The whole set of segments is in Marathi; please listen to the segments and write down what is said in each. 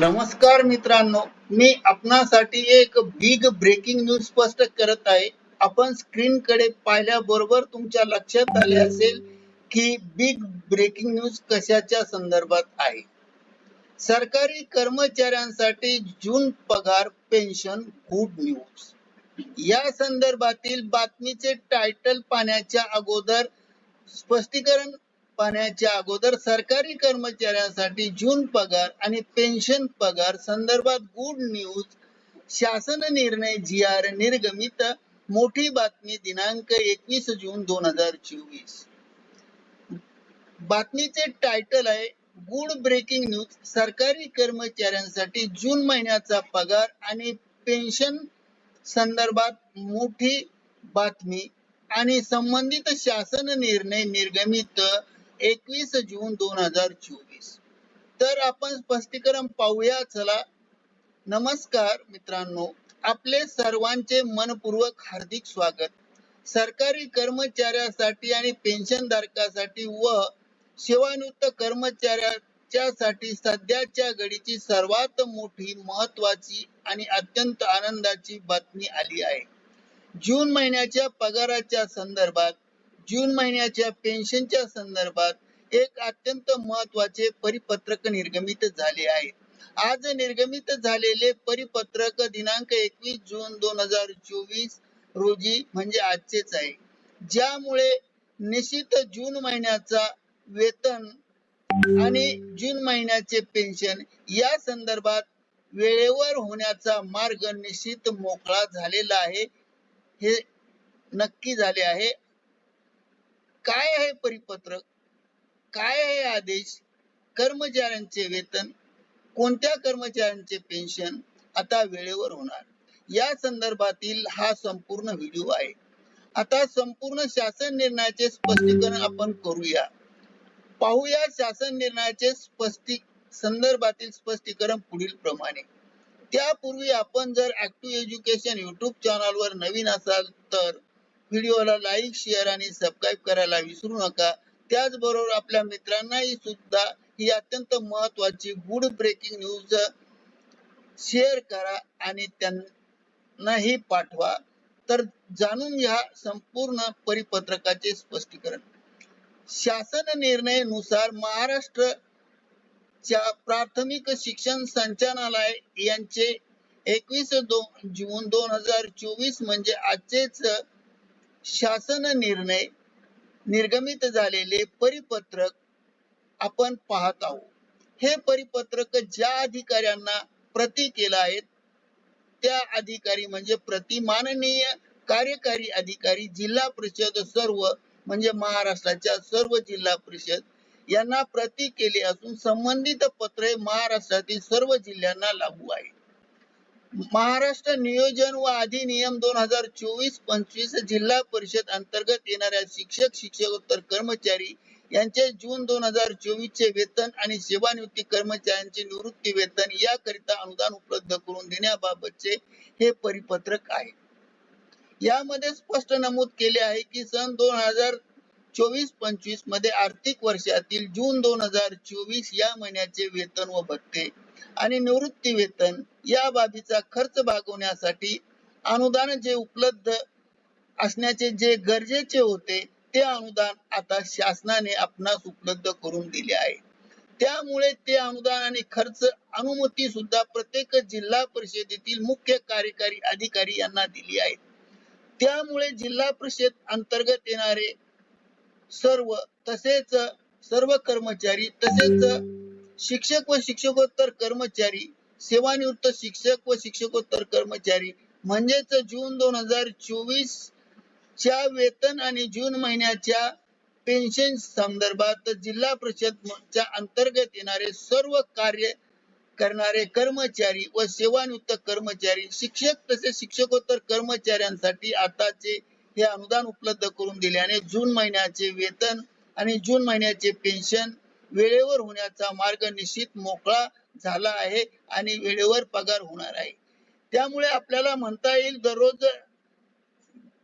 नमस्कार मित्रांनो मी आपणासाठी एक बिग ब्रेकिंग न्यूज स्पष्ट करत आहे. आपण स्क्रीन कडे पाहिल्याबरोबर तुमच्या लक्षात आले असेल की बिग ब्रेकिंग न्यूज कशाच्या संदर्भात आहे? सरकारी कर्मचाऱ्यांसाठी जून पगार पेन्शन गुड न्यूज या संदर्भातील बातमीचे टायटल पाहण्याच्या अगोदर स्पष्टीकरण पाहण्याच्या अगोदर सरकारी कर्मचाऱ्यांसाठी जून पगार आणि पेन्शन पगार संदर्भात गुड न्यूज शासन निर्णय जी आर निर्गमित मोठी बातमी दिनांक एकवीस जून दोन हजार चोवीस. बातमीचे टायटल आहे गुड ब्रेकिंग न्यूज. सरकारी कर्मचाऱ्यांसाठी जून महिन्याचा पगार आणि पेन्शन संदर्भात मोठी बातमी आणि संबंधित शासन निर्णय निर्गमित एकवीस जून दोन हजार चोवीस. तर आपण स्पष्टीकरण पाहूया. चला. नमस्कार मित्रांनो. आपले सर्वांचे मनपूर्वक हार्दिक स्वागत. सरकारी कर्मचाऱ्यासाठी आणि पेन्शन धारकासाठी व सेवानिवृत्त कर्मचाऱ्याच्यासाठी सध्याच्या घडीची सर्वात मोठी महत्वाची आणि अत्यंत आनंदाची बातमी आली आहे. जून महिन्याच्या पगाराच्या संदर्भात जून महिन्याच्या पेन्शनच्या संदर्भात एक अत्यंत महत्त्वाचे परिपत्रक निर्गमित झाले आहे. आज निर्गमित झालेले परिपत्रक दिनांक एकवीस जून दोन हजार चोवीस रोजी म्हणजे आजचेच आहे. ज्यामुळे निश्चित जून महिन्याचा वेतन आणि जून महिन्याचे पेन्शन या संदर्भात वेळेवर होण्याचा मार्ग निश्चित मोकळा झालेला आहे. हे नक्की झाले आहे. काय आहे परिपत्रक? काय आहे आदेश? कर्मचाऱ्यांचे वेतन? कोणत्या कर्मचाऱ्यांचे पेन्शन आता वेळेवर होणार. या संदर्भातील हा संपूर्ण व्हिडिओ आहे. आता संपूर्ण शासन निर्णयाचे स्पष्टीकरण आपण करूया. पाहूया शासन निर्णयाचे स्पष्टी संदर्भातील स्पष्टीकरण पुढील प्रमाणे. त्यापूर्वी आपण जर ऍक्टिव्ह एज्युकेशन युट्यूब चॅनलवर नवीन असाल तर व्हिडिओला लाईक शेअर आणि सबस्क्राईब करायला विसरू नका. त्याचबरोबर आपल्या मित्रांनाही सुद्धा ही अत्यंत महत्वाची गुड ब्रेकिंग न्यूज शेअर करा आणि त्यांनाही पाठवा. तर जाणून घ्या संपूर्ण परिपत्रकाचे स्पष्टीकरण. शासन निर्णयनुसार महाराष्ट्र च्या प्राथमिक शिक्षण संचालनालय यांचे एकवीस दोन जून दोन हजार चोवीस म्हणजे आजचेच शासन निर्णय निर्गमित झालेले परिपत्रक आपण पाहत आहोत. हे परिपत्रक ज्या अधिकाऱ्यांना प्रती केला आहे त्या अधिकारी म्हणजे प्रति माननीय कार्यकारी अधिकारी जिल्हा परिषद सर्व म्हणजे महाराष्ट्राच्या सर्व जिल्हा परिषद यांना प्रती केले असून संबंधित पत्रे महाराष्ट्रातील सर्व जिल्ह्यांना लागू आहे महाराष्ट्र नियोजन व अधिनियम दोन हजार चोवीस पंचवीस जिल्हा परिषद अंतर्गत येणाऱ्या शिक्षक शिक्षकोत्तर कर्मचारी यांचे जून दोन हजार चोवीस चे वेतन आणि सेवानिवृत्ती कर्मचाऱ्यांचे निवृत्ती वेतन याकरिता अनुदान उपलब्ध करून देण्याबाबतचे हे परिपत्रक आहे. यामध्ये स्पष्ट नमूद केले आहे की सन दोन हजार चोवीस पंचवीसमध्ये आर्थिक वर्षातील जून दोन हजार चोवीस या महिन्याचे वेतन व भत्ते आणि निवृत्ती वेतन या बाबीचा खर्च भागवण्यासाठी अनुदान जे उपलब्ध असण्याचे जे गरजेचे होते ते अनुदान आता शासनाने आपणास उपलब्ध करून दिले आहे. त्यामुळे ते अनुदान आणि खर्च अनुमती सुद्धा प्रत्येक जिल्हा परिषदेतील मुख्य कार्यकारी अधिकारी यांना दिली आहे. त्यामुळे जिल्हा परिषद अंतर्गत येणारे सर्व तसेच सर्व कर्मचारी तसेच शिक्षक व शिक्षकोत्तर कर्मचारी सेवानिवृत्त शिक्षक व शिक्षकोत्तर कर्मचारी. म्हणजेच जून दोन हजार चोवीस च्या वेतन आणि जून महिन्याच्या पेन्शन संदर्भात जिल्हा परिषदच्या अंतर्गत येणारे सर्व कार्य करणारे कर्मचारी व सेवानिवृत्त कर्मचारी शिक्षक तसेच शिक्षकोत्तर कर्मचाऱ्यांसाठी आताचे हे अनुदान उपलब्ध करून दिल्याने जून महिन्याचे वेतन आणि जून महिन्याचे पेन्शन वेळेवर होण्याचा मार्ग निश्चित मोकळा झाला आहे आणि वेळेवर पगार होणार आहे. त्यामुळे आपल्याला म्हणता येईल दररोज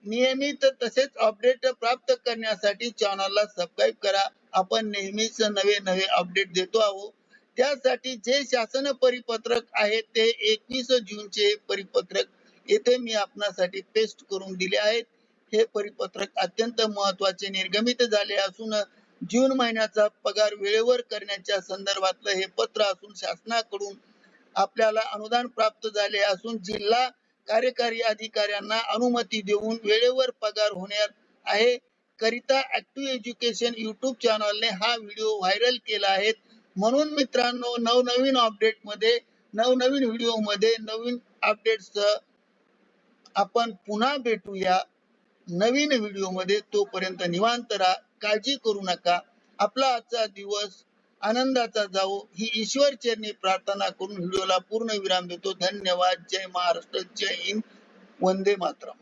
नियमित तसेच अपडेट प्राप्त करण्यासाठी चॅनलला सबस्क्राईब करा. आपण नेहमीच नवे नवे अपडेट देतो आहोत. त्यासाठी जे शासन परिपत्रक आहे ते एकवीस जूनचे परिपत्रक येथे मी आपणासाठी पेस्ट करून दिले आहेत. हे परिपत्रक अत्यंत महत्त्वाचे निर्गमित झाले असून जून महिन्याचा पगार वेळेवर करण्याच्या संदर्भातलं हे पत्र असून शासनाकडून आपल्याला अनुदान प्राप्त झाले असून जिल्हा कार्यकारी अधिकाऱ्यांना अनुमती देऊन वेळेवर पगार होणार आहे. करिता ऍक्टिव्ह एज्युकेशन युट्यूब चॅनलने हा व्हिडिओ व्हायरल केला आहे. म्हणून मित्रांनो नवनवीन अपडेटमध्ये नवनवीन व्हिडिओमध्ये नवीन अपडेट्स आपण पुन्हा भेटूया. नवीन व्हिडिओमध्ये तोपर्यंत निवांत राहा. काळजी करू नका. आपला आजचा दिवस आनंदाचा जावो. ही ईश्वर चरणी प्रार्थना करून व्हिडिओला पूर्ण विराम देतो. धन्यवाद. जय महाराष्ट्र. जय हिंद. वंदे मातरम.